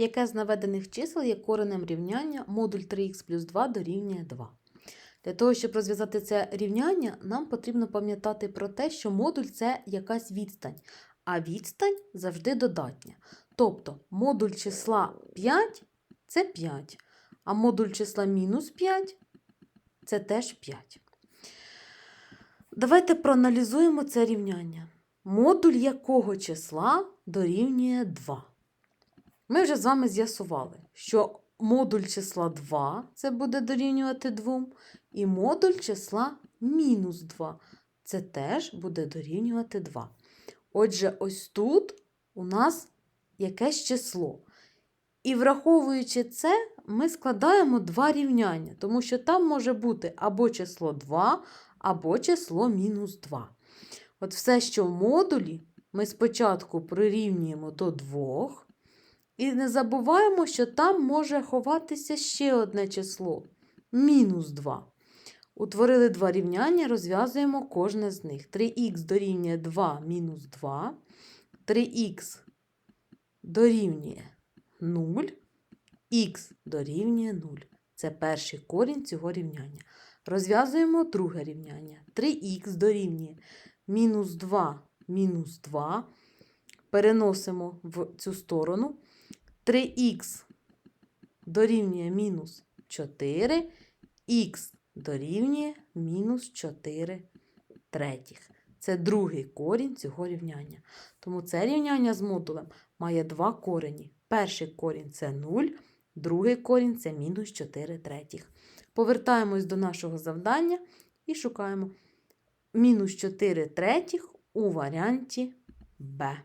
яке з наведених чисел є коренем рівняння модуль 3х плюс 2 дорівнює 2. Для того, щоб розв'язати це рівняння, нам потрібно пам'ятати про те, що модуль це якась відстань, а відстань завжди додатня. Тобто модуль числа 5 це 5, а модуль числа мінус 5 це теж 5. Давайте проаналізуємо це рівняння. Модуль якого числа дорівнює 2. Ми вже з вами з'ясували, що модуль числа 2 це буде дорівнювати 2, і модуль числа мінус 2 це теж буде дорівнювати 2. Отже, ось тут у нас якесь число. І враховуючи це, ми складаємо два рівняння, тому що там може бути або число 2, або число мінус 2. От все, що в модулі, ми спочатку прирівнюємо до 2, і не забуваємо, що там може ховатися ще одне число мінус 2. Утворили два рівняння, розв'язуємо кожне з них. 3х дорівнює 2 мінус 2, 3х дорівнює 0, х дорівнює 0. Це перший корінь цього рівняння. Розв'язуємо друге рівняння. 3х дорівнює мінус 2 мінус 2. Переносимо в цю сторону. 3х дорівнює мінус 4, х дорівнює мінус 4 третіх. Це другий корінь цього рівняння. Тому це рівняння з модулем має два корені. Перший корінь це 0, другий корінь це мінус 4 третіх. Повертаємось до нашого завдання і шукаємо мінус 4 третіх у варіанті Б.